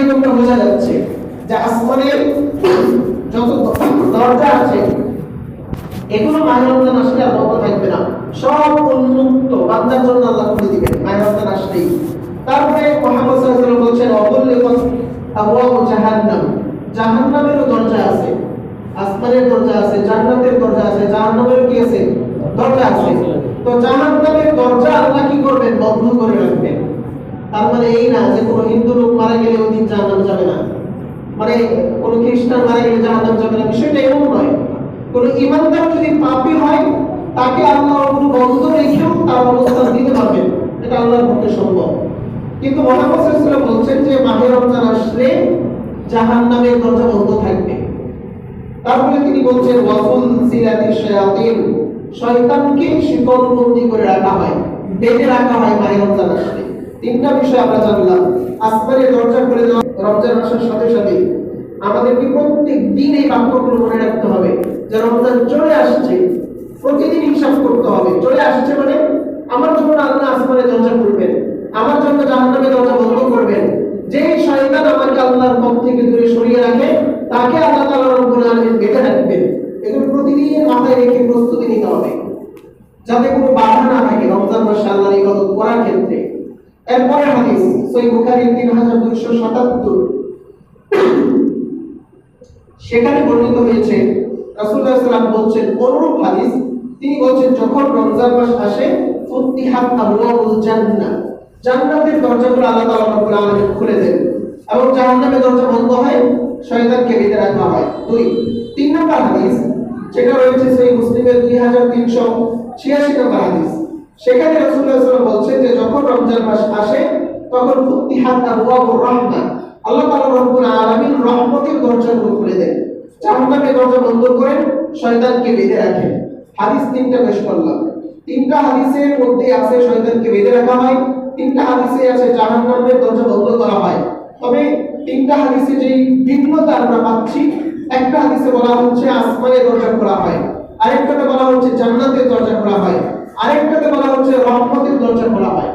এরকমটা বোঝা যাচ্ছে যে আসমানের যত দরজা আছে এগুলো মায়ের রমজান আসলে আর বন্ধ থাকবে না। সব উন্মুক্ত বান্দার জন্য আল্লাহ খুলে দিবেন, মায়ের রমজান আসলেই। তারপরে মোহাম্মদ সাল্লাল্লাহু বলছেন অবল্লিগত আবওয়াব জাহান্নাম। জাহান্নামেরও দরজা আছে, আসমানের দরজা আছে, জান্নাতের দরজা আছে, জাহান্নামের কি আছে? দরজা আছে। তো জাহান্নামের দরজা আল্লাহ কি করবেন? বন্ধ করে রাখবেন। তার মানে এই না যে কোনো হিন্দু লোক মারা গেলে দিন জাহান্নাম যাবে না। মানে কোনো খ্রিস্টান মারা গেলে জাহান্নাম যাবে না। বিষয়টা এরকম নয়। কোন ইমানদার যদি পাপী হয়, তাকে আল্লাহ কোনো বন্ধ রেখেও তার অবস্থান দিতে পারবেন এটা আল্লাহর পক্ষে সম্ভব। কিন্তু সাল্লাল্লাহু বলছেন যে, মাহে রমজান আসলে জাহান্নামের দরজা বন্ধ থাকবে। তারপরে তিনি বলছেন ওয়াফুল সিলাতি শায়াতিন। শয়তানকে শিকলবন্দি করে রাখা হয়, বেঁধে রাখা হয় মাহে রমজান আসলে। তিনটা বিষয় আমরা জানলাম। আসমানের দরজা খুলে দেওয়া, রমজান আসার সাথে সাথে আমাদেরকে প্রত্যেক দিন এই বাক্যগুলো মনে রাখতে হবে যে রমজান চলে আসছে, প্রতিদিন হিসাব করতে হবে। চলে আসছে মানে আমার জন্য আল্লাহ আসমানের দরজা খুলবেন, আমার জন্য জাহান্নামের দরজা বন্ধ করবেন। যে শয়তান আমাকে আল্লাহর পথ থেকে দূরে সরিয়ে রাখে, তাকে আল্লাহ তাআলা রব্বুল আলামিন বেঁধে রাখবেন। এগুলো প্রতিদিন মাথায় রেখে প্রস্তুতি নিতে হবে। যাতে কোনো বাধা না থাকে রমজান মাসে আল্লাহর ইবাদত করার ক্ষেত্রে। এরপরে হাদিস সহিহ বুখারীর 3277 সেখানে বর্ণিত হয়েছে বলছেন, অনুরূপ হাদিস, তিনি বলছেন, যখন রমজান মাস আসে জান্নাহ। জান্নাতের দরজাগুলো আল্লাহ রব্বুল খুলে দেন। এবং জাহান্নামের দরজা বন্ধ হয়, শয়তানকে বেঁধে রাখা হয়। দুই, তিন নম্বর হাদিস সেটা রয়েছে সেই মুসলিমের দুই হাজার তিনশো ছিয়াশি নম্বর হাদিস। সেখানে রাসূলুল্লাহ বলছেন যে যখন রমজান মাস আসে, তখন রাহমাহ আল্লাহ রব্বুল আলামিন রহমতের খুলে দেন। জাহান্নামের দরজা বন্ধ করেন, শয়তানকে বেঁধে রাখেন। হাদিস তিনটা করলাম তিনটা হাদিসের মধ্যে আছে শয়তানকে বেঁধে রাখা হয়, তিনটা হাদিসে আছে জাহান্নামের দরজা বন্ধ করা হয়। তবে তিনটা হাদিসে যেই ভিন্নতা আমরা পাচ্ছি, একটা হাদিসে বলা হচ্ছে আসমানের দরজা খোলা হয়, আরেকটাতে বলা হচ্ছে জান্নাতের দরজা খোলা হয়। আরেকটাতে বলা হচ্ছে রহমতের দরজা খোলা হয়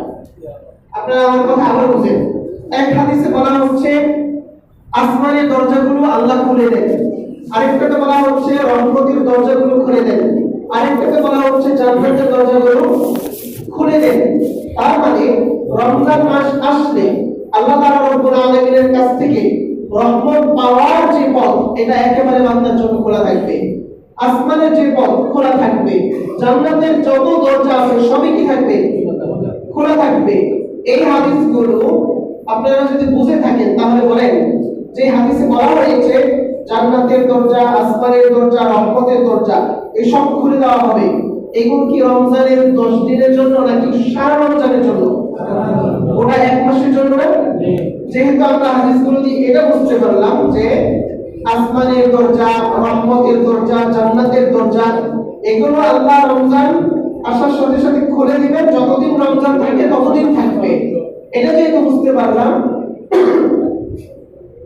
আপনারা আমার কথা আবার বুঝেন। এক হাদিসে বলা হচ্ছে, আসমানের দরজাগুলো আল্লাহ খুলে দেন। আরেকটাতে বলা হচ্ছে রহমতের দরজাগুলো খুলে দেন। আরেকটাতে বলা হচ্ছে, জান্নাতের দরজাগুলো খুলে দেন। তার মানে রমজান মাস আসলে আল্লাহ তাআলা রব্বুল আলামিনের কাছ থেকে রহমত পাওয়ার যে পথ, এটা একেবারে বান্দার জন্য খোলা থাকবে। আসমানের যে পথ খোলা থাকবে। জান্নাতের যত দরজা আছে সবই কি থাকবে? খোলা থাকবে। এই হাদিসগুলো আপনারা যদি বুঝে থাকেন তাহলে বলেন যে হাদিসে বলা হয়েছে জান্নাতের দরজা আসমানের দরজা রহমতের দরজা এসব খুলে দেওয়া হবে। এগুলো কি রমজানের দশ দিনের জন্য নাকি সারা রমজানের জন্য? ওটা এক মাসের জন্য না? যেহেতু আমরা হাদিসগুলো দিয়ে এটা বুঝতে পারলাম যে আসমানের দরজা রহমতের দরজা, জান্নাতের দরজা, এগুলো আল্লাহ রমজান আসার সাথে সাথে খুলে দিবেন। যতদিন রমজান থাকে, ততদিন থাকবে। এটা যেহেতু বুঝতে পারলাম,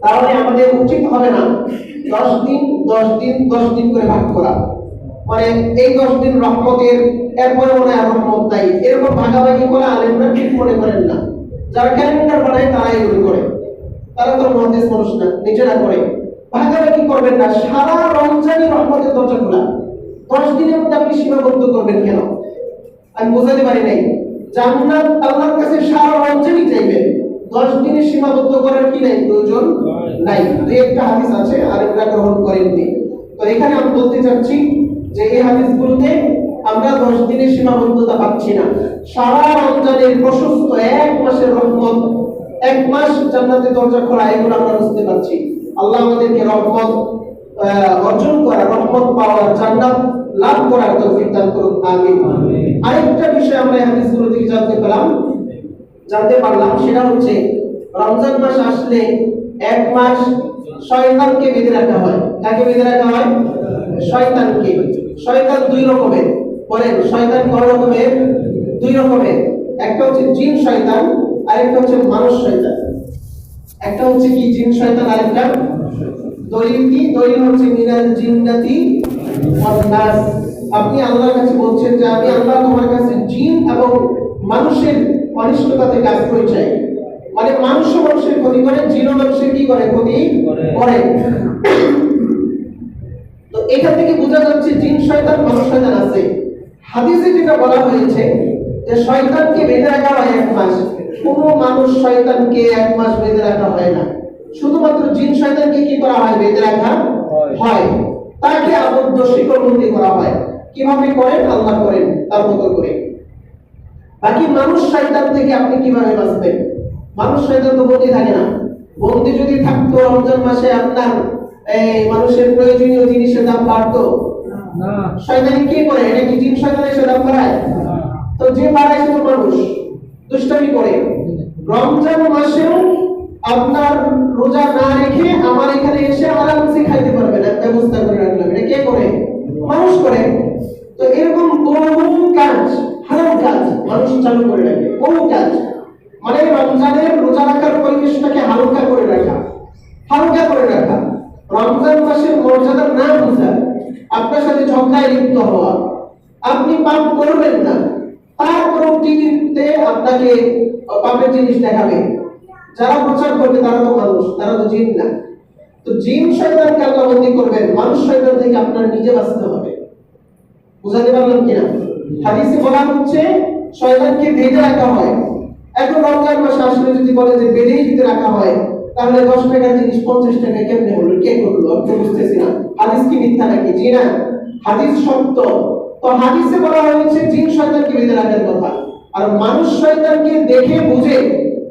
তাহলে আমাদের উচিত হবে না দশ দিন দশ দিন দশ দিন করে ভাগ করা। মানে এই দশ দিন রহমতের, এরপরে মনে হয় রহমত নাই। এরকম ভাগাভাগি করে আলেমরা ঠিক মনে করেন না। যারা ক্যালেন্ডার বানায় তারা এগুলো করে। তারা তো মহাদেশ মানুষ না, নিজেরা করে। ভাগাভাগি করবেন না, সারা রমজানই রহমতের দরজা খোলা। দশ দিনের মধ্যে আপনি সীমাবদ্ধ করবেন কেন? আমি বোঝাতে পারি নাই। জান্নাত আল্লাহর কাছে সারা চাইবেন। দশ দিনে সীমাবদ্ধ করার কি নাই প্রয়োজন? নাই। একটা হাদিস আছে গ্রহণ করেননি। তো এখানে আমি বলতে চাচ্ছি যে এই হাদিসগুলোতে আমরা দশ দিনের সীমাবদ্ধতা পাচ্ছি না। সারা রমজানের প্রশস্ত এক মাসের রহমত, এক মাস জান্নাতের দরজা খোলা, এগুলো আমরা বুঝতে পারছি। আল্লাহ আমাদেরকে রহমত অর্জন করা রহমত পাওয়ার জান্নাত লাভ করার তৌফিক দান করুন আমিন। আরেকটা বিষয় আমরা হাদিসগুলো থেকে জানতে পেলাম জানতে পারলাম সেটা হচ্ছে রমজান মাস আসলে এক মাস শয়তানকে বেঁধে রাখা হয়। কাকে বেঁধে রাখা হয়? শয়তানকে। শয়তান দুই রকমের। বলেন শয়তান কয় রকমের? দুই রকমের। একটা হচ্ছে জিন শয়তান আরেকটা হচ্ছে মানুষ শয়তান। একটা হচ্ছে কি জিন শয়তান, আরেকটা দলিল কি? দলিল হচ্ছে মিনাল জিন্নাতি নাস। আপনি আল্লাহর কাছে বলছেন যে আমি আল্লাহ তোমার কাছে জিন এবং মানুষের অনিষ্টতা থেকে আশ্রয় চাই মানে মানুষ মানুষের ক্ষতি করে জিনও মানুষের কি করে? ক্ষতি। করে। তো এখান থেকে বোঝা যাচ্ছে জিন শয়তান, মানুষ শয়তান আছে। হাদিসে যেটা বলা হয়েছে যে শয়তানকে বেঁধে রাখা হয় এক মাস। কোনো মানুষ শয়তানকে এক মাস বেঁধে রাখা হয় না। শুধুমাত্র জিন শয়তানকে কি করা হয়? বেঁধে রাখা হয়। তাকে আবদ্ধ শিকড়বন্দি করা হয়। কীভাবে করেন? আল্লাহ করেন তার মতো করে। বাকি মানুষ শয়তান থেকে আপনি কীভাবে বাঁচবেন? মানুষ শয়তান তো বন্দি থাকে না। বন্দি যদি থাকতো রমজান মাসে আপনার এই মানুষের প্রয়োজনীয় জিনিসের দাম বাড়তো। না। শয়তানি কি করে? এটা কি জিন শয়তান এসে দাম বাড়ায়? তো যে বাড়ায় সে তো মানুষ। দুষ্টামি করে। রমজান মাসেও আপনার রোজা না রেখে আমার এখানে এসে আরামসে খাইতে পারবেন এক ব্যবস্থা করে রাখলাম। এটা কে করে? মানুষ করে। তো এরকম বহু কাজ হারাম কাজ মানুষ চালু করে রাখে, বহু কাজ। মানে রমজানের রোজা রাখার পরিবেশটাকে হালকা করে রাখা, হালকা করে রাখা। রমজান মাসের মর্যাদা না বোঝা, আপনার সাথে ঝগড়ায় লিপ্ত হওয়া, আপনি পাপ করবেন না। তারপরেও টিভিতে আপনাকে পাপের জিনিস দেখাবে। যারা প্রচার করবে, তারা তো মানুষ, তারা তো জিন না। তো জিন শয়তানকে আল্লাহ বন্দি করবেন, মানুষ শয়তান থেকে আপনার নিজে বাঁচতে হবে। বুঝাতে পারলাম কিনা? হাদিসে বলা হচ্ছে, শয়তানকে বেঁধে রাখা হয়। এখন রমজান মাসে আসলে যদি বলে যে বেঁধেই যদি রাখা হয়, তাহলে দশ টাকার জিনিস পঞ্চাশ টাকা কেমনে হলো? কে করল? আমি বুঝতেছি না। হাদিস কি মিথ্যা নাকি? জি না। হাদিস সত্য। তো হাদিসে বলা হয়েছে জিন শয়তানকে বেঁধে রাখার কথা। আর মানুষ শয়তানকে দেখে বুঝে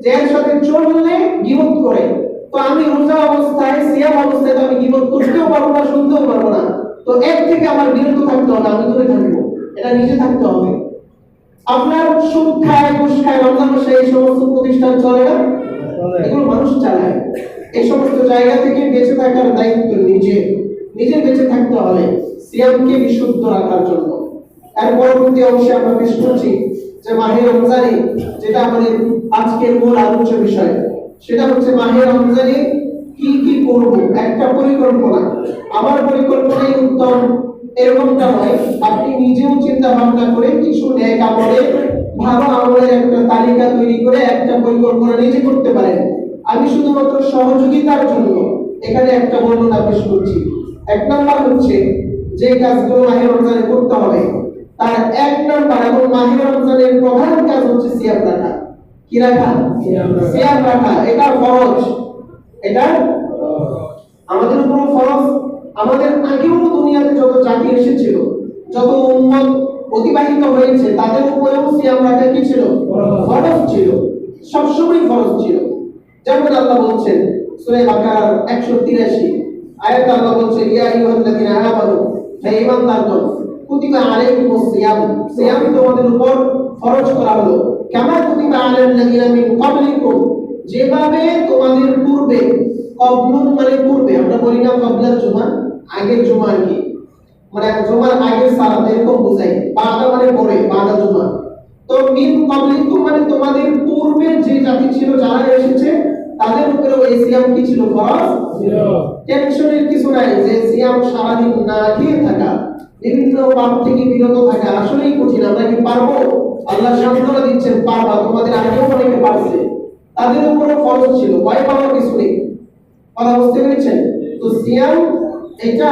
যে এর সাথে চললে গিবত করে। তো আমি রোজা অবস্থায় সিয়াম অবস্থায় তো আমি গিবত করতেও পারব না শুনতেও পারব না। তো এক থেকে আমার বিরত থাকতে হবে আমি দূরে থাকব। এটা নিজে থাকতে হবে। আপনার সুদ খায় ঘুষ খায় মাসে এই সমস্ত প্রতিষ্ঠান চলে না? এগুলো মানুষ চালায়। এই সমস্ত জায়গা থেকে বেঁচে থাকার দায়িত্ব নিজে। নিজে বেঁচে থাকতে হবে সিয়ামকে বিশুদ্ধ রাখার জন্য। এর পরবর্তী অংশে আমরা পেশ করছি যে মাহে রমজানে যেটা আমাদের আজকের মূল আলোচ্য বিষয়, সেটা হচ্ছে মাহে রমজানে কি কি করব? একটা পরিকল্পনা। আমার পরিকল্পনাই উত্তম, এরকমটা নয়। আপনি নিজেও চিন্তা ভাবনা করে কিছু ন্যাক আমলে ভালো আমলের একটা তালিকা তৈরি করে একটা পরিকল্পনা নিজে করতে পারেন। আমি শুধুমাত্র সহযোগিতার জন্য এখানে একটা বর্ণনা পেশ করছি। এক নম্বর হচ্ছে যে কাজগুলো মাহে রমজানে করতে হবে তার এক নম্বর এবং মাহে রমজানের প্রধান কাজ হচ্ছে সিয়াম রাখা। কি রাখা? সিয়াম রাখা। এটা ফরজ। এটা? আমাদের উপর ফরজ। আমাদের আগেও দুনিয়াতে যত জাতি এসেছিল যত উম্মত অতিবাহিত হয়েছে তাদের উপরেও সিয়াম রাখা কি ছিল? ফরজ। ছিল। সবসময় ফরজ ছিল। যেমন আল্লাহ বলছেন সূরা বাকার 183 আয়াত আল্লাহ বলছেন ইয়া আইয়ুহাল্লাযীনা আমানু হে ঈমানদারগণ, কুতিবা আলাইকুমুস সিয়াম সিয়াম তোমাদের উপর ফরজ করা হলো। কামা কুতিবা আলাল্লাযীনা মিন ক্বাবলিকুম, যেভাবে তোমাদের পূর্বে, কবলুন মানে পূর্বে, আমরা বলি না কবলার জুমা, আগের জুমা কি। মানে জুমার আগের সালাত, এরকম বোঝাই, বাদা মানে পরে, বাদা জুমা। তো মিন কবলিকুম মানে তোমাদের পূর্বে যে জাতি ছিল, যারা এসেছে তাদের উপরে ওই সিয়াম কি ছিল ফরজ? টেনশনের কিছু নাই যে সিয়াম সারাদিন না খেয়ে থাকা বিভিন্ন পাপ থেকে বিরত থাকা আসলেই কঠিন আমরা কি পারব? আল্লাহ সান্ত্বনা দিচ্ছেন পারবা তোমাদের আগেও অনেকে পারছে। তাদের উপরে ফরজ ছিল ভয় পাওয়ার কিছু নেই। কথা বুঝতে পেরেছেন? তো সিয়াম এটা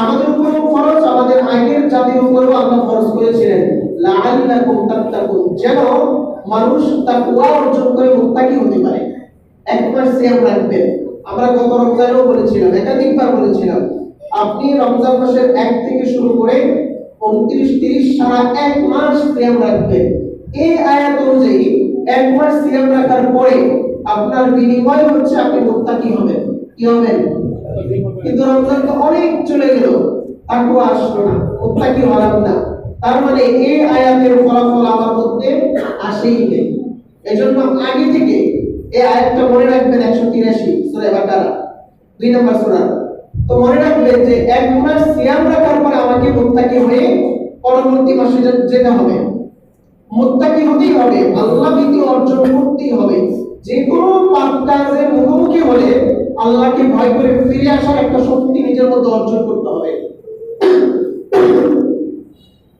আমাদের উপরেও ফরজ আমাদের আগের জাতির উপরেও আল্লাহ ফরজ করেছিলেন। লাআল্লাকুম তাত্তাকুন যেন মানুষ তাকওয়া অর্জন করে মুত্তাকি হতে পারে। এক মাস সিয়াম রাখবেন আমরা গত রমজানেও বলেছিলাম, একাধিকবার বলেছিলাম, আপনি রমজান মাসের এক থেকে শুরু করে উনত্রিশ তিরিশ সারা এক মাস সিয়াম রাখবেন। এই আয়াত অনুযায়ী এক মাস সিয়াম রাখার পরে আপনার বিনিময় হচ্ছে আপনি মুত্তাকি হবেন? কি হবেন? কিন্তু রমজান তো অনেক চলে গেল তাকেও আসলো না মুত্তাকি হলাম না। তার মানে এই আয়াতের ফলাফল আমার মধ্যে আসেই নেই। এজন্য আগে থেকে এই আয়াতটা মনে রাখবেন একশো তিরাশি সুরে বাকারা। দুই নম্বর সুরা। তো মনে রাখবেন যে এক মাস সিয়াম রাখার পরে আমাকে মুত্তাকি হয়ে পরবর্তী মাসে যেতে হবে। মুত্তাকি হতেই হবে, আল্লাহ ভীতি অর্জন করতেই হবে। যে কোনো পাপ মুখোমুখি হলে আল্লাহকে ভয় করে ফিরে আসার একটা শক্তি নিজের মধ্যে অর্জন করতে হবে।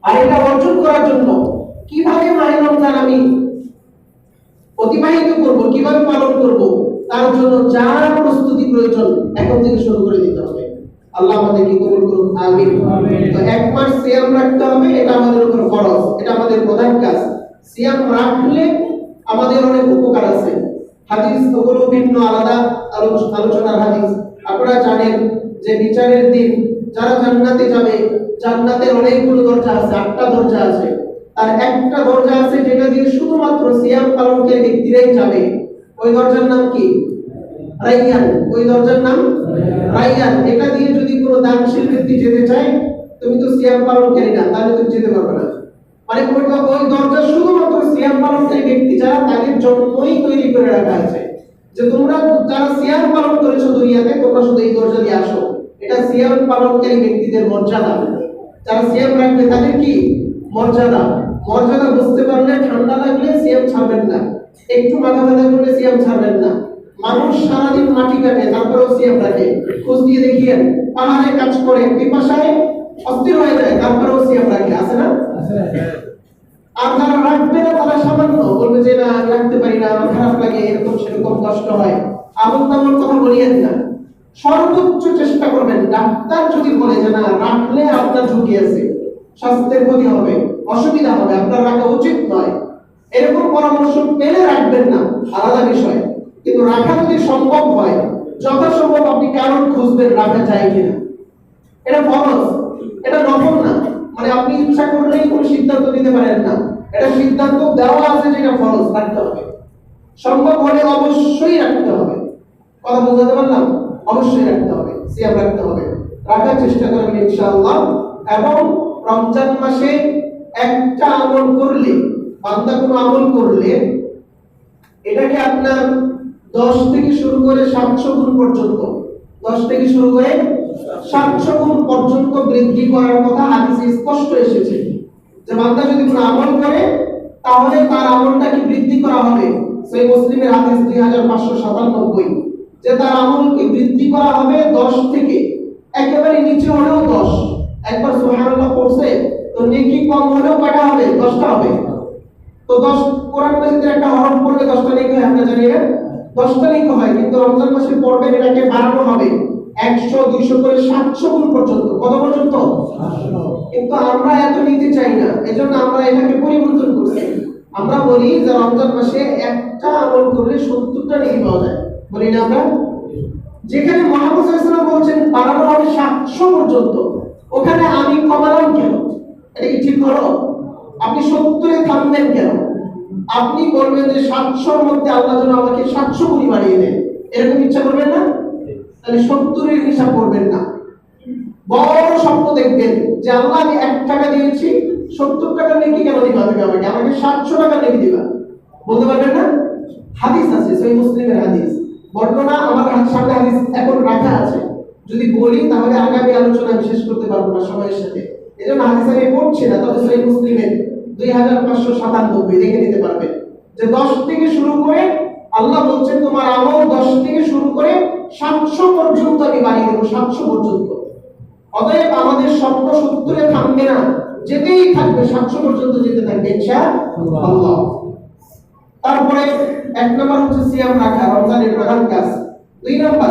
আর এটা অর্জন করার জন্য কীভাবে মাহে রমজান আমি? অতিবাহিত করব কীভাবে পালন করব তার জন্য যা প্রস্তুতি প্রয়োজন এখন থেকে শুরু করে দিতে হবে। আল্লাহ আমাদেরকে কবুল করুন আমিন। আমিন। তো এক মাস সিয়াম রাখতে হবে এটা আমাদের উপর ফরজ এটা আমাদের প্রধান কাজ। সিয়াম রাখলে আমাদের অনেক উপকার আছে। হাদিস ওগুলো ভিন্ন আলাদা আলোচনার হাদিস। আপনারা জানেন যে বিচারের দিন যারা জান্নাতে যাবে জান্নাতের অনেকগুলো দরজা আছে আটটা দরজা আছে। আর একটা দরজা আছে যেটা দিয়ে শুধুমাত্র সিয়াম পালনকারী ব্যক্তিরাই যাবে ওই দরজার নাম কি? রাইয়ান। ওই দরজার নাম? রাইয়ান। এটা দিয়ে যদি কোনো দানশীল ব্যক্তি যেতে চায়, তুমি তো সিয়াম পালনকারী না, তাহলে তুমি যেতে পারবে না। মানে ওই দরজা শুধুমাত্র সিয়াম পালনকারী ব্যক্তি যারা তাদের জন্যই তৈরি করে রাখা আছে। যে তোমরা যারা সিয়াম পালন করেছ দুনিয়াতে, তোমরা শুধু এই দরজা দিয়ে আসো। এটা সিয়াম পালনকারী ব্যক্তিদের মর্যাদা। যারা সিয়াম রাখবে তাদের কি? মর্যাদা। মর্যাদা বুঝতে পারলে ঠান্ডা লাগলে সিয়াম ছাড়বেন না। একটু মাথা ব্যথা করলে সিয়াম ছাড়বেন না। মানুষ সারাদিন মাটি কাটে তারপরেও সিয়াম রাখে। খোঁজ দিয়ে দেখিয়েন পাহাড়ে কাজ করে পিপাসায় অস্থির হয়ে যায় তারপরেও সিয়াম রাখে। আছে না? আর যারা রাখবে না তারা সামান্য। বলবে যে না আমি রাখতে পারি না আমার খারাপ লাগে এরকম সেরকম কষ্ট হয়। আমল তামল কথা বলিয়েন না সর্বোচ্চ চেষ্টা করবেন। ডাক্তার যদি বলে যে না রাখলে আপনার ঝুঁকি আছে। স্বাস্থ্যের ক্ষতি হবে। অসুবিধা হবে, আপনার রাখা উচিত নয়। এরকম পরামর্শ পেলে রাখবেন না, আলাদা বিষয়। কিন্তু রাখা যদি সম্ভব হয়, যথাসম্ভব আপনি কারণ খুঁজবেন রাখা যায় কিনা। এটা ফরজ, এটা নফল না। মানে আপনি ইচ্ছা করলেই কোনো সিদ্ধান্ত নিতে পারেন না। এটা সিদ্ধান্ত দেওয়া আছে যেটা ফরজ, রাখতে হবে। সম্ভব হলে অবশ্যই রাখতে হবে। কথা বুঝাতে পারলাম? অবশ্যই রাখতে হবে, সিয়াম রাখতে হবে। রাখার চেষ্টা করবেন ইনশাআল্লাহ। এবং রমজান মাসে একটা আমল করলে, বান্দা কোনো আমল করলে, এটাকে আপনার দশ থেকে শুরু করে সাতশো গুণ পর্যন্ত, দশ থেকে শুরু করে সাতশো গুণ পর্যন্ত বৃদ্ধি করার কথা হাদিসে স্পষ্ট এসেছে। যে বান্দা যদি কোনো আমল করে, তাহলে তার আমলটাকে বৃদ্ধি করা হবে। সেই মুসলিমের হাদিস দুই হাজার পাঁচশো সাতানব্বই। যে তার আমলকে বৃদ্ধি করা হবে দশ থেকে, একেবারে নিচে হলেও দশ। একবার সুবহানাল্লাহ পড়ছে তো নেকি কম হলেও কয়টা হবে দশটা হবে। তো দশ কোরআন মাজিদের একটা হরফ পড়লে দশটা নেকি হয় আমরা জানি না দশটা নেকি হয় কিন্তু রমজান মাসে পড়বে এটাকে বাড়ানো হবে একশো দুইশো করে সাতশো গুণ পর্যন্ত। কত পর্যন্ত? কিন্তু আমরা এত নিতে চাই না এজন্য আমরা এটাকে পরিবর্তন করছি। আমরা বলি যে রমজান মাসে একটা আমল করলে সত্তরটা নেকি পাওয়া যায়। বলি না আমরা? যেখানে সাল্লাল্লাহু বলছেন বাড়ানো হবে সাতশো পর্যন্ত। ওখানে আমি কমালাম কেন? এটা কি ঠিক হলো আপনি সত্তরে থামবেন কেন? আপনি বলবেন যে সাতশোর মধ্যে আল্লাহ যেন আমাকে সাতশো গুণি বাড়িয়ে দেন। এরকম ইচ্ছা করবেন না? তাহলে সত্তরের হিসাব করবেন না। বড় স্বপ্ন দেখবেন যে আল্লাহ আমি এক টাকা দিয়েছি, সত্তর টাকা নেকি কেন দিবা তুমি আমাকে? আমাকে সাতশো টাকা নেকি দিবা। বলতে পারবেন না? হাদিস আছে সেই মুসলিমের হাদিস। বর্ণনা আমার সামনে হাদিস এখন রাখা আছে। যদি বলি, তাহলে আগামী আলোচনা আমি শেষ করতে পারব না সময়ের সাথে। এই জন্য হাদিস আমি পড়ছি না, তবে সেই মুসলিমের দুই হাজার পাঁচশো সাতানব্বই দেখে নিতে পারবেন। যে দশ থেকে শুরু করে আল্লাহ বলছেন, তোমার আমল দশ থেকে শুরু করে সাতশো পর্যন্ত আমি বাড়িয়ে দেবো, সাতশো পর্যন্ত। অতএব আমাদের স্বপ্ন সত্তরে থামবে না, যেতেই থাকবে, সাতশো পর্যন্ত যেতে থাকবে ইনশাআল্লাহ তারপরে এক নম্বর হচ্ছে সিয়াম রাখা, রমজানের প্রধান কাজ। দুই নম্বর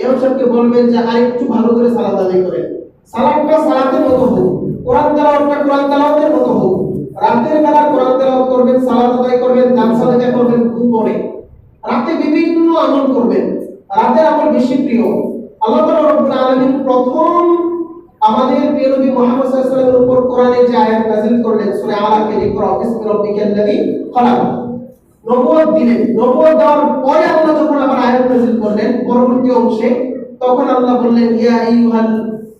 ইমাম সাহেবকে বলবেন যে আরেকটু ভালো করে সালাত আদায় করেন। সালাতটা সালাতের মতো হোক, কোরআন তেলাওয়াতটা কোরআন তেলাওয়াতের মতো হোক। রাতের বেলা কোরআন তেলাওয়াত করবেন, সালাত আদায় করবেন, দান সাদাকা করবেন পড়ে রাতে বিভিন্ন আমল করবেন। রাতের আমল বেশি প্রিয়। আল্লাহ তাআলা রব্বুল আলামিন প্রথম আমাদের প্রিয় নবী মুহাম্মদ সাল্লাল্লাহু আলাইহি ওয়াসাল্লামের উপর কোরআনে যে আয়াত নাযিল করলেন, সূরা আলাকে ইকরা বিসমি রাব্বিকাল্লাযী খলাক। নবুয়ত দিলেন নবুয়ত দেওয়ার পরে আল্লাহ যখন আবার আয়াত নাযিল করলেন পরবর্তী অংশে তখন আল্লাহ বললেন ইয়া আইয়ুহাল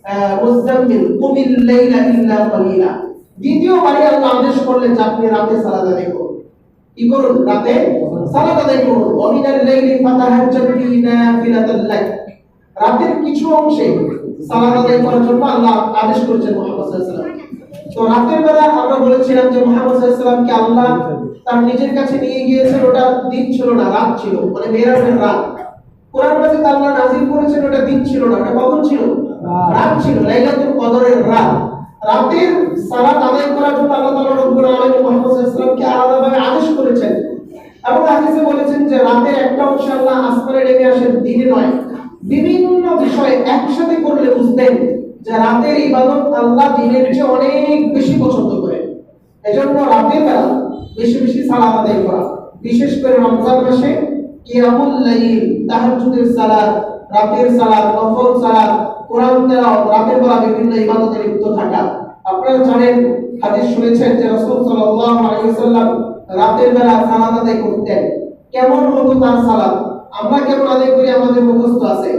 আহ, মুজাম্মিল কুমিল লাইলা ইল্লা কালিলা। দ্বিতীয়বারে আল্লাহ আদেশ করলেন যে আপনি রাতে সালাত আদায় করুন। কি করুন? রাতে সালাত আদায় করুন। ওমিনাল লাইলি ফাতাহাজ্জাদ বিহি রাতের কিছু অংশে সালাত আদায় করার জন্য আল্লাহ আদেশ করেছেন মুহাম্মদ সাল্লাল্লাহু আলাইহি তো রাতের বেলা আমরা বলেছিলাম যে মুহাম্মদ সাল্লাল্লাহু আল্লাহ তার নিজের কাছে নিয়ে গিয়েছেন ওটা দিন ছিল না রাত ছিল। মানে মেরাজের রাত। কোরআন মাজিদ আল্লাহ নাযিল করেছেন ওটা দিন ছিল না ওটা কখন ছিল? রাত। ছিল লাইলাতুল কদরের রাত। রাতের সালাত আদায় করার জন্য আল্লাহ তাআলা রব্বুল আলামিন মুহাম্মদ সাল্লাল্লাহু আলাইহি আদেশ করেছেন। এবং হাদিসে বলেছেন যে রাতের একটা অংশ আল্লাহ আসমানে নেমে আসেন দিনে নয়। বিভিন্ন বিষয় একসাথে করলে বুঝবেন যে রাতের ইবাদত আল্লাহ দিনের চেয়ে অনেক বেশি পছন্দ করেন এজন্য রাতের বেলা বেশি বেশি সালাত আদায় করা। বিশেষ করে রমজান মাসে কিয়ামুল লাইল, তাহাজ্জুদের সালাত, রাতের সালাত, নফল সালাত, কোরআন তেলাওয়াত, রাতের বেলা বিভিন্ন ইবাদতে লিপ্ত থাকা। আপনারা জানেন, হাদিস শুনেছেন যে রাসূল সাল্লাল্লাহু আলাইহি ওয়াসাল্লাম রাতের বেলা সালাত আদায় করতেন। কেমন হতো তার সালাত? আমরা কেমন আদায় করি? আমাদের মুখস্থ আছে।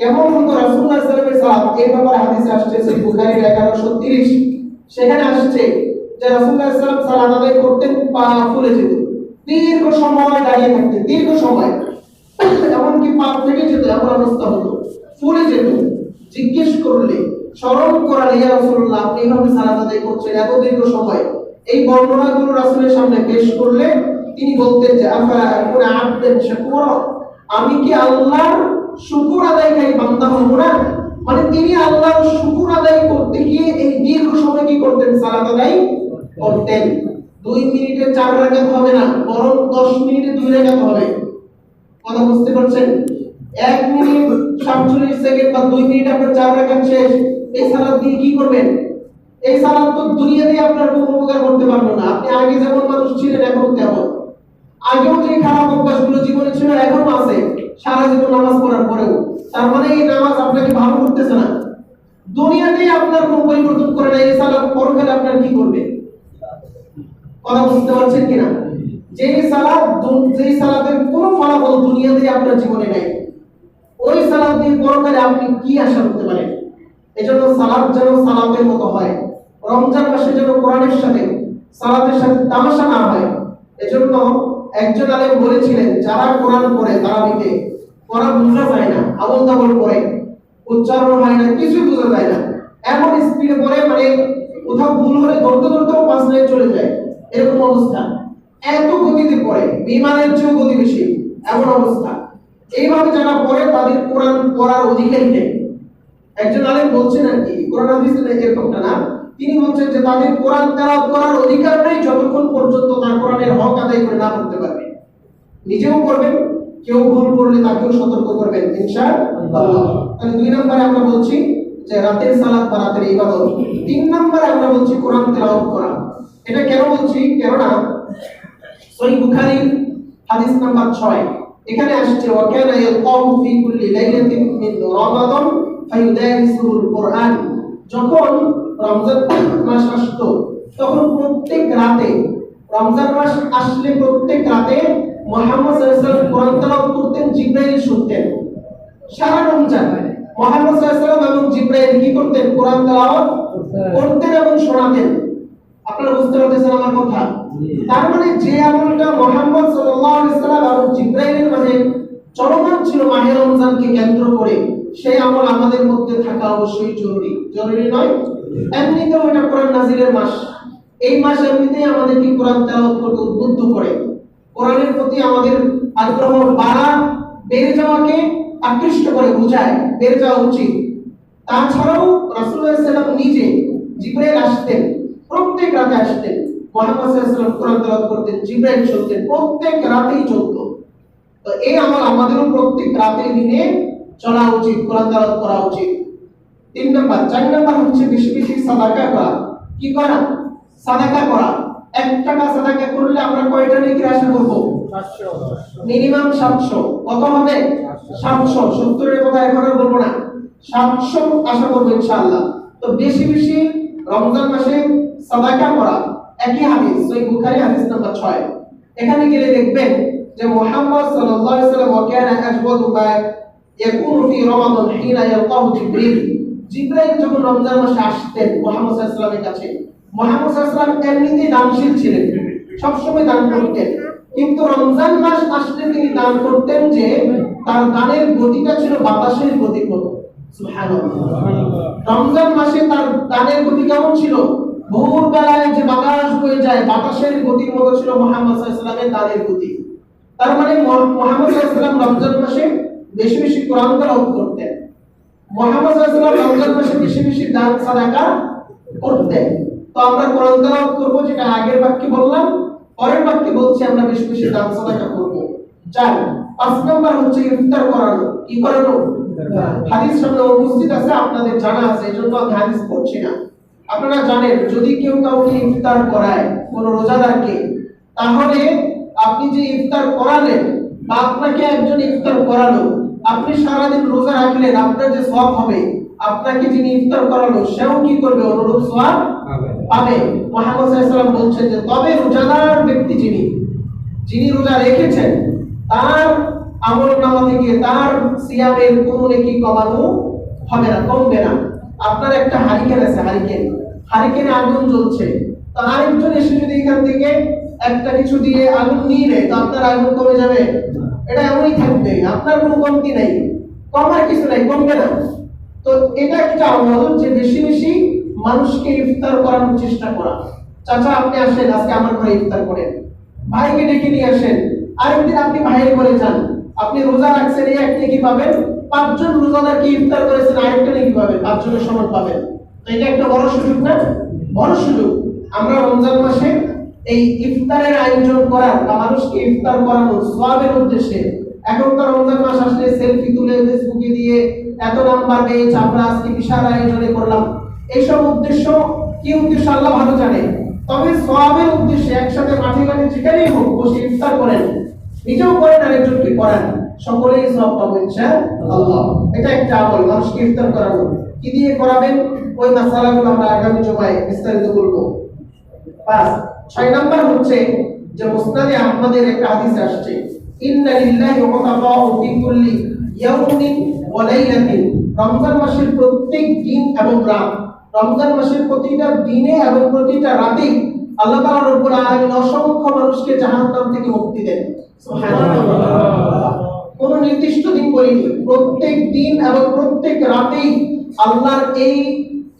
কেমন হতো রাসূলুল্লাহ সাল্লাল্লাহু আলাইহি ওয়াসাল্লাম এই ব্যাপারে হাদিসে আসছে সহিহ বুখারীর 1130 সেখানে আসছে যে রাসূলুল্লাহ সাল্লাল্লাহু সালাত আদায় করতেন পা ফুলে যেত। দীর্ঘ সময় দাঁড়িয়ে থাকতেন দীর্ঘ সময়। এমনকি পা থেকে যেত, এমন অবস্থা হতো। ফুলে যেত। জিজ্ঞেস করলে, স্মরণ করালে, ইয়া রাসূলুল্লাহ, আপনি এইভাবে সালাত আদায় করছেন, এত দীর্ঘ সময়? এই বর্ণনাগুলো রাসূলের সামনে পেশ করলে তিনি বলতেন যে, আফালা আকুনা আবদান শাকুরা? আমি কি আল্লাহর শুকর আদায়কারী বান্দা হব না। মানে তিনি আল্লাহর শুকুর আদায় করতে গিয়ে এই দীর্ঘ সময় কি করতেন? সালাত আদায় করতেন। দুই মিনিটে চার রাকাত হবে না, বরং দশ মিনিটে দুই রাকাত হবে। কথা বুঝতে পারছেন? এক মিনিট সাতচল্লিশ সেকেন্ড বা দুই মিনিট আপনার চার রাকাত শেষ। এই সালাদ দিয়ে কি করবেন? এই সালাদ তো দুনিয়াতে আপনার কোনো উপকার করতে পারল না। আপনি আগে যেমন মানুষ ছিলেন, এখন তেমন। আগেও যে খারাপ অভ্যাসগুলো জীবনে ছিল, এখনও আছে। সারা জীবন নামাজ পড়ার পরেও, তার মানে এই নামাজ আপনাকে ভালো করতেছে না। দুনিয়াতেই আপনার কোনো পরিবর্তন করে না, এই সালাদ পরকালে আপনার কি করবে? কথা বুঝতে পারছেন কিনা? যে সালাদ যেই সালাতের কোনো ফলাফল দুনিয়াতে আপনার জীবনে নাই। ওই সালাদ দিয়ে পরকালে আপনি কি আশা করতে পারেন? এজন্য সালাদ যেন সালাতের মতো হয়, রমজান মাসে যেন কোরআনের সাথে সালাতের সাথে তামাশা না হয়। এজন্য একজন আলেম বলেছিলেন, যারা কোরআন পড়ে তারাবিতে পড়া বোঝা যায় না, আবল তাবল পড়ে উচ্চারণ হয় না কিছু বোঝা যায় না। এমন স্পিডে পড়ে মানে কোথাও ভুল হলে ধরতে ধরতেও পাঁচ লাইন চলে যায়। এরকম অবস্থা। এত গতিতে পড়ে, বিমানের চেয়েও গতি বেশি এমন অবস্থা। এইভাবে যারা পড়ে, তাদের কোরআন পড়ার অধিকারই নেই একজন আলেম বলছেন আর কি, কোরআন হাদিসে এরকমটা না। তিনি বলছেন যে, তাদের কোরআন তেলাওয়াত করার অধিকার নেই যতক্ষণ পর্যন্ত তার কোরআনের হক আদায় করে না করতে পারবে। নিজেও করবেন কেউ ভুল করলে তাকেও সতর্ক করবেন ইনশাআল্লাহ। তাহলে দুই নম্বরে আমরা বলছি যে রাতের সালাত বা রাতের ইবাদত। তিন নম্বরে আমরা বলছি কোরআন তেলাওয়াত করা। এটা কেন বলছি? কেননা সহিহ বুখারী হাদিস নাম্বার 6 এখানে আসছে ওয়াকানা ইয়ালকাহু ফি কুল্লি লাইলাতিন মিন রমাদান ফায়ুদারিসুল কুরআন। যখন রমজান মাস আসতো তখন প্রত্যেক রাতে রমজান মাস আসলে প্রত্যেক রাতে মুহাম্মদ কোরআন তেলাওয়াত করতেন, জিবরাইল শুনতেন। সারা রমজান মুহাম্মদ সাল্লাল্লাহু কি করতেন? কোরআন তেলাওয়াত করতেন এবং শোনাতেন। আপনারা কথা? তার মানে যে আমলটা মোহাম্মদ সাল্লাল্লাহু আলাইহি সাল্লাম এবং জিবরাইলের মাঝে চলমান ছিল মাহে রমজানকে কেন্দ্র করে, সেই আমল আমাদের মধ্যে থাকা অবশ্যই জরুরি। জরুরি নয়, এমনিতেও এটা কোরআন নাজিলের মাস। এই মাস এমনিতেই আমাদেরকে কোরআন তেলাওয়াত করতে উদ্বুদ্ধ করে। কোরআনের প্রতি আমাদের আগ্রহ বাড়া, বেড়ে যাওয়াকে আকৃষ্ট করে বোঝায়, বেড়ে যাওয়া উচিত। তাছাড়াও রাসূলুল্লাহ সাল্লাম নিজে জিব্রাইল আসতেন, প্রত্যেক রাতে আসতেন। মুহাম্মদ কোরআন তেলাওয়াত করতেন, জিব্রাইল শুনতেন প্রত্যেক রাতেই চলতো। তো এই আমল আমাদেরও প্রত্যেক রাতে দিনে চলা উচিত, কোরআন তেলাওয়াত করা উচিত। তিন নাম্বার, চার নাম্বার হচ্ছে বেশি বেশি সাদাকা করা। কি করা? সাদাকা করা। এক টাকা সাদাকা করলে আমরা কয়টা নেকি আশা করব? মিনিমাম সাতশো। কত হবে? সাতশো। সত্তরের কথা এখন আর বলব না। সাতশো আশা করব ইনশাআল্লাহ। তো বেশি বেশি রমজান মাসে সাদাকা করা একই হাদিস সহিহ বুখারী হাদিস নাম্বার 6 এখানে গেলে দেখবেন যে মুহাম্মদ সাল্লাল্লাহু আলাইহি সাল্লাম ওয়াকানা আজওয়াদু মা ইয়াকুনু ফি রমাদান হিনা ইয়ালকাহু জিবরিল। জিবরাইল যখন রমজান মাসে আসতেন মুহাম্মদ সাল্লাল্লাহু আলাইহি সাল্লামের কাছে মুহাম্মদ সাল্লাম এমনিতেই দানশীল ছিলেন। সবসময় দান করতেন। কিন্তু রমজান মাস আসলে তিনি দান করতেন যে তার দানের গতিটা ছিল বাতাসের মতো। রমজান মাসে তার দানের গতি কেমন ছিল? ভোর বেলায় যে বাতাস বয়ে যায়, বাতাসের গতির মতো ছিল মোহাম্মদ সাল্লামের দানের গতি। তার মানে মহ- মোহাম্মদ সাল্লাম রমজান মাসে বেশি বেশি কোরআন তেলাওয়াত করতেন। মোহাম্মদ সাল্লাম রমজান মাসে বেশি বেশি দান সাদাকা করতেন। তো আমরা কোরআন তেলাওয়াত করব যেটা আগের বাক্যে বললাম পরের বাক্যে বলছি আমরা বেশি বেশি দান সাদাকা করব। চার পাঁচ নাম্বার হচ্ছে ইফতার করানো। কি করানো? হাদিস সামনে উপস্থিত আছে আপনাদের জানা আছে এই জন্য আমি হাদিস পড়ছি না। আপনারা জানেন যদি কেউ কাউকে ইফতার করায় কোন রোজাদারকে তাহলে আপনি যে ইফতার করালেন বা আপনাকে একজন ইফতার করালো আপনি সারাদিন রোজা রাখলেন আপনার যে সব হবে আপনাকে যিনি ইফতার করালো সেও কি করবে? অনুরূপ সওয়াব পাবে। মোহাম্মদ বলছেন যে, তবে রোজাদার ব্যক্তি যিনি যিনি রোজা রেখেছেন, তার আমল নামা থেকে তার সিয়ামের কোনো নেকি কমানো হবে না, কমবে না? আপনার একটা হারিকেন আছে, হারিকেন। হারিকেনে আগুন জ্বলছে। তো আরেকজন এসে যদি এখান থেকে একটা কিছু দিয়ে আগুন নিয়ে নেয়, তো আপনার আগুন কমে যাবে? এটা এমনই থাকবে, আপনার কোনো কমতি নাই। কমার কিছু নাই, কমবে না। তো এটা একটা আমল যে বেশি মানুষকে ইফতার করানোর চেষ্টা করা। চাচা, আপনি আসেন, আজকে আমার ঘরে ইফতার করেন। ভাইকে ডেকে নিয়ে আসেন। আরেকদিন আপনি ভাইয়ের ঘরে যান। আপনি রোজা রাখছেন, এই এক নেকি পাবেন। পাঁচজন রোজাদারকে ইফতার করেছেন, আরেকটা নেকি পাবেন, পাঁচজনের সমান পাবেন। তো এটা একটা বড় সুযোগ না? বড় সুযোগ। আমরা রমজান মাসে এই ইফতারের আয়োজন করার বা মানুষকে ইফতার করানোর সওয়াবের উদ্দেশ্যে এখন তো রমজান মাস আসলে সেলফি তুলে ফেসবুকে দিয়ে এত নাম্বার পেয়েছে আমরা আজকে বিশাল আয়োজনে করলাম। এইসব উদ্দেশ্য কি উদ্দেশ্য আল্লাহ ভালো জানে? তবে সওয়াবের উদ্দেশ্যে একসাথে মাঠে ঘাটে যেখানেই হোক বসে ইফতার করেন। নিজেও করেন আরেকজনকে করান। সকলেই সব পাবো ইনশাআল্লাহ। এটা একটা আমল মানুষকে ইফতার করানো কি দিয়ে করাবেন? ওই মাসালাগুলো আমরা আগামী জমায় বিস্তারিত বলব। পাঁচ ছয় নাম্বার হচ্ছে যে মুসনাদে আহমদের একটা হাদিস আসছে। ইন্না লিল্লাহি ওয়া তাআলাহু ফি কুল্লি ইয়াউমিন ওয়া লাইলাতিন। রমজান মাসের প্রত্যেক দিন এবং রাত রমজান মাসের প্রতিটা দিনে এবং প্রতিটা রাতে আল্লাহ তাআলা রব্বুল আলামিন অসংখ্য মানুষকে জাহান্নাম থেকে মুক্তি দেন। কোন নির্দিষ্ট দিন করিনি প্রত্যেক দিন এবং প্রত্যেক রাতেই আল্লাহর এই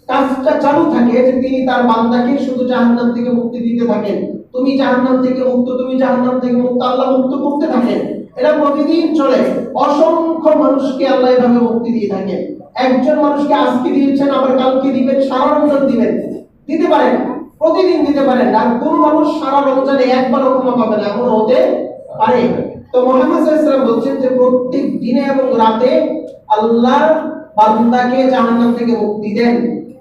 কাজটা চালু থাকে যে তিনি তার বান্দাকে শুধু জাহান্নাম থেকে মুক্তি দিতে থাকেন। তুমি জাহান্নাম থেকে মুক্ত, তুমি জাহান্নাম থেকে মুক্ত, আল্লাহ মুক্ত করতে থাকেন। এটা প্রতিদিন চলে। অসংখ্য মানুষকে আল্লাহ এভাবে মুক্তি দিয়ে থাকেন। একজন মানুষকে আজকে দিয়েছেন, আবার কালকে দিবেন, সারা রমজান দিবেন। দিতে পারেন, প্রতিদিন দিতে পারেন আর কোন মানুষ সারা রমজানে একবারও ক্ষমা পাবে না এমন হতে পারে। তো মোহাম্মদ সাল্লাল্লাহু বলছেন যে, প্রত্যেক দিনে এবং রাতে আল্লাহ বান্দাকে জাহান্নাম থেকে মুক্তি দেন।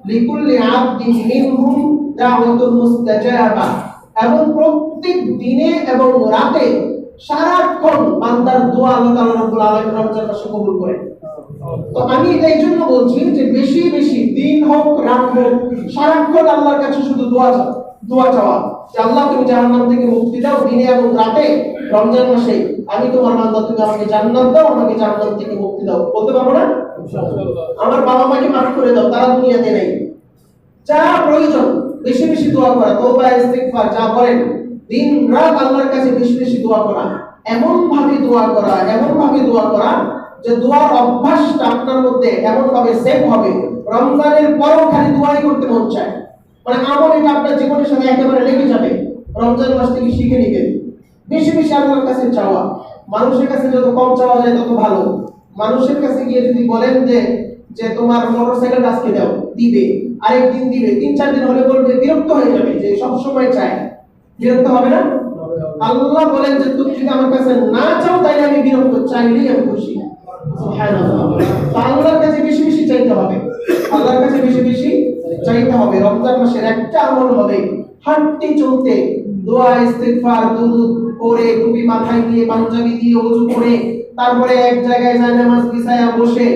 লিকুল্লি আবদিন মিনহুম দাওয়াতুল মুস্তাজাবা। এবং প্রত্যেক দিনে এবং রাতে সারাক্ষণ বান্দার দোয়া আল্লাহ তাআলা রব্বুল আলামিন রমজান মাসে কবুল করেন। তো আমি এটা এই জন্য বলছি যে বেশি বেশি দিন হোক রাত হোক সারাক্ষণ আল্লাহর কাছে শুধু দোয়া চাও দোয়া চাওয়া। যে আল্লাহ তুমি জাহান্নাম থেকে মুক্তি দাও দিনে এবং রাতে রমজান মাসে। আমি তোমার বান্দা তুমি আমাকে জান্নাত দাও আমাকে জাহান্নাম থেকে মুক্তি দাও। বলতে পারব না? আমার বাবা মাকে মাফ করে দাও তারা দুনিয়াতে নেই। যা প্রয়োজন বেশি বেশি দোয়া করা তওবা ইস্তিগফার যা করেন দিন রাত আল্লাহর কাছে বেশি বেশি দোয়া করা এমন ভাবে দোয়া করা এমন ভাবে দোয়া করা যে দোয়ার অভ্যাসটা আপনার মধ্যে এমন ভাবে সেট হবে রমজানের পরও খালি দোয়াই করতে মন চায়। মানে আমল এটা আপনার জীবনের সাথে একেবারে লেগে যাবে। রমজান মাস থেকে শিখে নিবেন। বেশি বেশি আল্লাহর কাছে চাওয়া। মানুষের কাছে যত কম চাওয়া যায় তত ভালো। মানুষের কাছে গিয়ে যদি বলেন যে যে তোমার মোটরসাইকেল আজকে দাও দিবে আরেকদিন দিবে তিন চার দিন হলে বলবে বিরক্ত হয়ে যাবে যে সব সময় চায়। বিরক্ত হবে না? আল্লাহ বলেন যে তুমি যদি আমার কাছে না চাও তাইলে আমি বিরক্ত চাইলেই আমি খুশি। পাঞ্জাবি দিয়ে ওযু করে, তারপরে এক জায়গায় যায় বিছায়া বসে,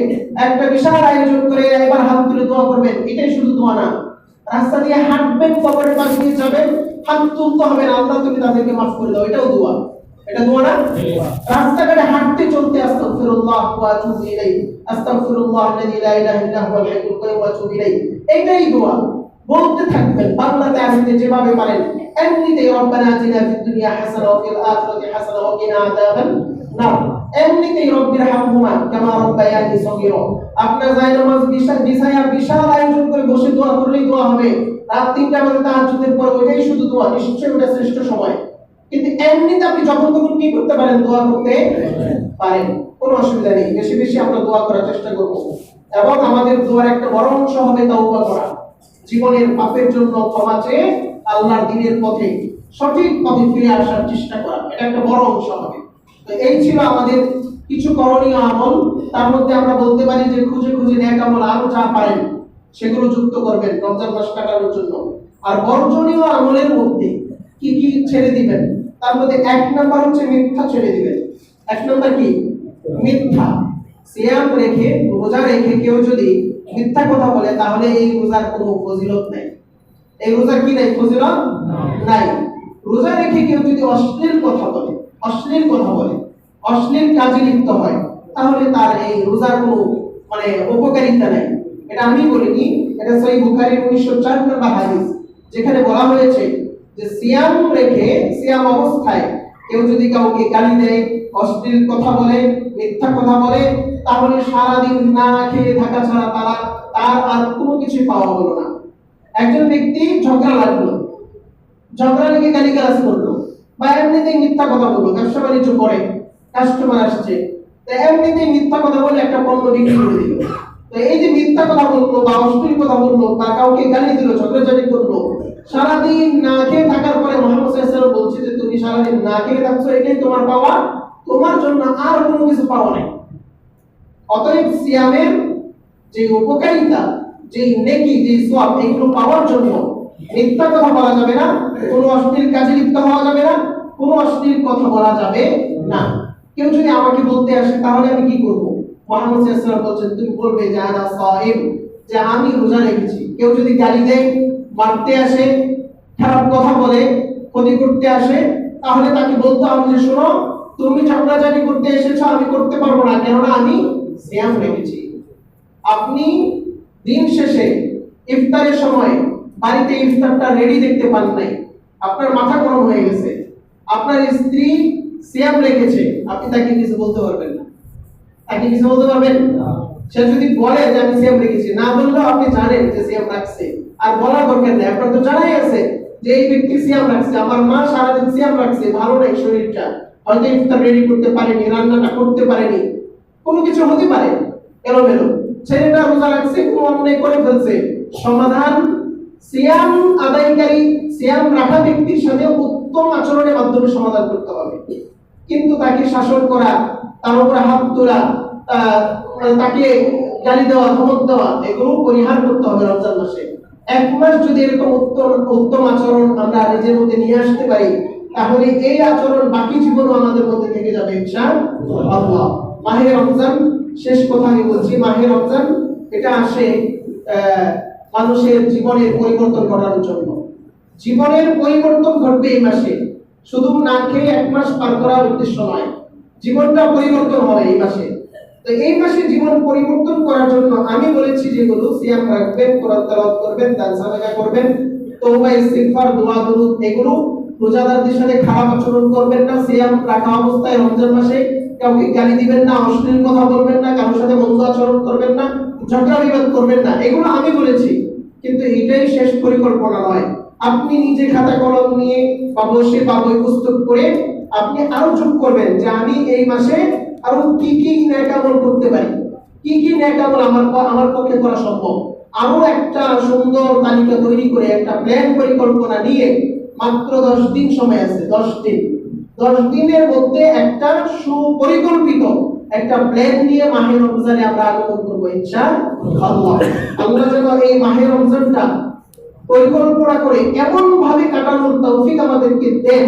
একটা বিশাল আয়োজন করে একবার হাত তুলে দোয়া করবেন। এটাই শুধু দোয়া না। রাস্তা দিয়ে হাঁটবেন, কবরের পাশ যাবেন, হাত তুলতে হবে না। আল্লাহ তুমি তাদেরকে মাফ করে দাও। এটাও দোয়া। এটা দোয়া না? রাস্তাঘাটে হাঁটতে চলতে আস্তাগফিরুল্লাহ ওয়া আতুবু ইলাইহি, আস্তাগফিরুল্লাহ আল্লাযী লা ইলাহা ইল্লা ওয়া ইলাইহি। এইটাই দোয়া। বলতে থাকবেন, বাংলাতে আসতে যেভাবে পারেন, এমনিতেই রব্বানা আতিনা ফিদ দুনিয়া হাসানা ওয়া ফিল আখিরাতি হাসানা ওয়া কিনা আযাবান নার। এমনিতেই কামা রব্বায়ানি সগীরা। আপনার যায় নামাজ বিশাল বিছায়া বিশাল আয়োজন করে বসে দোয়া করলেই দোয়া হবে। রাত তিনটা বাজে তাহাজ্জুদের পর ওইটাই শুধু দোয়া, নিশ্চয়ই ওটা শ্রেষ্ঠ সময়। কিন্তু এমনিতে আপনি যখন তখন কি করতে পারেন দোয়া করতে? পারেন। কোনো অসুবিধা নেই। বেশি বেশি আমরা দোয়া করার চেষ্টা করব। এবং আমাদের দোয়ার একটা বড় অংশ হবে তাওবা করা। জীবনের পাপের জন্য ক্ষমা চেয়ে আল্লাহর দিনের পথে সঠিক পথে ফিরে আসার চেষ্টা করা। এটা একটা বড় অংশ হবে। তো এই ছিল আমাদের কিছু করণীয় আমল। তার মধ্যে আমরা বলতে পারি যে খুঁজে খুঁজে ন্যাক আমল আরও যা পারেন, সেগুলো যুক্ত করবেন। রমজান মাস কাটানোর জন্য। আর বর্জনীয় আমলের মধ্যে কি কি ছেড়ে দিবেন? তার মধ্যে এক নাম্বার হচ্ছে মিথ্যা ছেড়ে দিবেন এক নাম্বার কি? মিথ্যা। সিয়াম রেখে, রোজা রেখে কেউ যদি মিথ্যা কথা বলে, তাহলে এই রোজার কোনো ফজিলত নেই। এই রোজার কি নাই? ফজিলত নাই। রোজা রেখে কেউ যদি অশ্লীল কথা বলে, অশ্লীল কথা বলে, অশ্লীল কাজে লিপ্ত হয়, তাহলে তার এই রোজার কোনো মানে উপকারিতা নাই। এটা আমি বলিনি, এটা সহি বুখারীর 1904 নম্বর হাদিস, যেখানে বলা হয়েছে যে সিয়াম রেখে সিয়াম অবস্থায় কেউ যদি কাউকে গালি দেয়, অশ্লীল কথা বলে, মিথ্যা কথা বলে, তাহলে সারাদিন না খেয়ে থাকা ছাড়া তারা, তার আর কোনো কিছু পাওয়া হলো না। একজন ব্যক্তি ঝগড়া লাগল। ঝগড়া লেগে গালিগালাজ করল। বা এমনিতেই মিথ্যা কথা বলল। ব্যবসা বাণিজ্য করে কাস্টমার আসছে। তো এমনিতেই মিথ্যা কথা বলে একটা পণ্য বিক্রি করে দিল। তো এই যে মিথ্যা কথা বলল বা অশ্লীল কথা বলল বা কাউকে গালি দিল, ঝগড়াঝাটি করল সারাদিন না খেয়ে থাকার পরে বলছে যে, তুমি সারাদিন না খেয়ে থাকছো এটাই তোমার পাওয়া তোমার জন্য আর কোনো কিছু অতএব যে উপকারিতা, যে নেকি, যে সওয়াব, এগুলো পাওয়ার জন্য বলা যাবে না, কোনো কাজে লিপ্ত হওয়া যাবে না, কোনো অশ্লীল কথা বলা যাবে না। কেউ যদি আমাকে বলতে আসে, তাহলে আমি কি করব? মোহাম্মদ বলছেন, তুমি বলবে সাইম, যে আমি রোজা রেখেছি। কেউ যদি গালি দেয় মারতে আসে খারাপ কথা বলে ক্ষতি করতে আসে তাহলে তাকে বলতে হবে যে শোনো তুমি ঝগড়াঝাটি করতে এসেছ আমি করতে পারব না কেননা আমি সিয়াম রেখেছি। আপনি দিন শেষে ইফতারের সময় বাড়িতে ইফতারটা রেডি দেখতে পান নাই। আপনার মাথা গরম হয়ে গেছে। আপনার স্ত্রী সিয়াম রেখেছে। আপনি তাকে কিছু বলতে পারবেন না। তাকে কিছু বলতে পারবেন? সে যদি বলে যে আমি সিয়াম রেখেছি না বললেও আপনি জানেন যে সিয়াম রাখছে। আর বলার দরকার নেই। আপনার তো জানাই আছে যে এই ব্যক্তি সিয়াম রাখছে। আমার মা সারাদিন সিয়াম রাখছে, ভালো নাই শরীরটা। হয়তো ইফতার রেডি করতে পারেনি, রান্নাটা করতে পারেনি। কোনো কিছু হতে পারে, এলোমেলো। ছেলেটা রোজা রাখছে, কোনো অন্যায় করে ফেলছে। সমাধান সিয়াম আদায়কারী, সিয়াম রাখা ব্যক্তির সাথে উত্তম আচরণের মাধ্যমে সমাধান করতে হবে। কিন্তু তাকে শাসন করা, তার উপরে হাত তোলা তাকে গালি দেওয়া, ধমক দেওয়া, এগুলো পরিহার করতে হবে রমজান মাসে। এক মাস যদি এরকম উত্তম উত্তম আচরণ আমরা নিজের মধ্যে নিয়ে আসতে পারি, তাহলে এই আচরণ বাকি জীবনও আমাদের মধ্যে থেকে যাবে ইনশাআল্লাহ মাহে রমজান, শেষ কথা আমি বলছি, মাহে রমজান, এটা আসে মানুষের জীবনের পরিবর্তন ঘটানোর জন্য। জীবনের পরিবর্তন ঘটবে এই মাসে, শুধু না খেয়ে এক মাস পার করার উদ্দেশ্য নয়, জীবনটা পরিবর্তন হবে এই মাসে। তো এই মাসে জীবন পরিবর্তন করার জন্য আমি বলেছি যেগুলো সিয়াম রাখবেন, কোরআন তেলাওয়াত করবেন, দান সাদাকা করবেন, তওবা, ইস্তিগফার, দোয়া, দুরূদ এগুলো রোজাদারদের সাথে খারাপ আচরণ করবেন না, সিয়াম রাখা অবস্থায় রমজান মাসে কাউকে গালি দিবেন না, অশ্লীল কথা বলবেন না, কারোর সাথে মন্দ আচরণ করবেন না, ঝগড়া বিবাদ করবেন না, এগুলো আমি বলেছি, কিন্তু এটাই শেষ পরিকল্পনা নয়। আপনি নিজে খাতা কলম নিয়ে বা বসে বা বই পুস্তক করে আপনি আরও যোগ করবেন যে আমি এই মাসে আরও কি কি ন্যাক আমল করতে পারি? কি কি ন্যাক আমল আমার আমার পক্ষে করা সম্ভব? আরও একটা সুন্দর তালিকা তৈরি করে, একটা প্ল্যান পরিকল্পনা নিয়ে মাত্র দশ দিন সময় আছে, দশ দিন। দশ দিনের মধ্যে একটা সুপরিকল্পিত একটা প্ল্যান নিয়ে মাহে রমজানে আমরা আগমন করব, ইনশাআল্লাহ। আল্লাহ যেন এই মাহে রমজানটা পরিকল্পনা করে এমন ভাবে কাটানোর তৌফিক আমাদেরকে দেন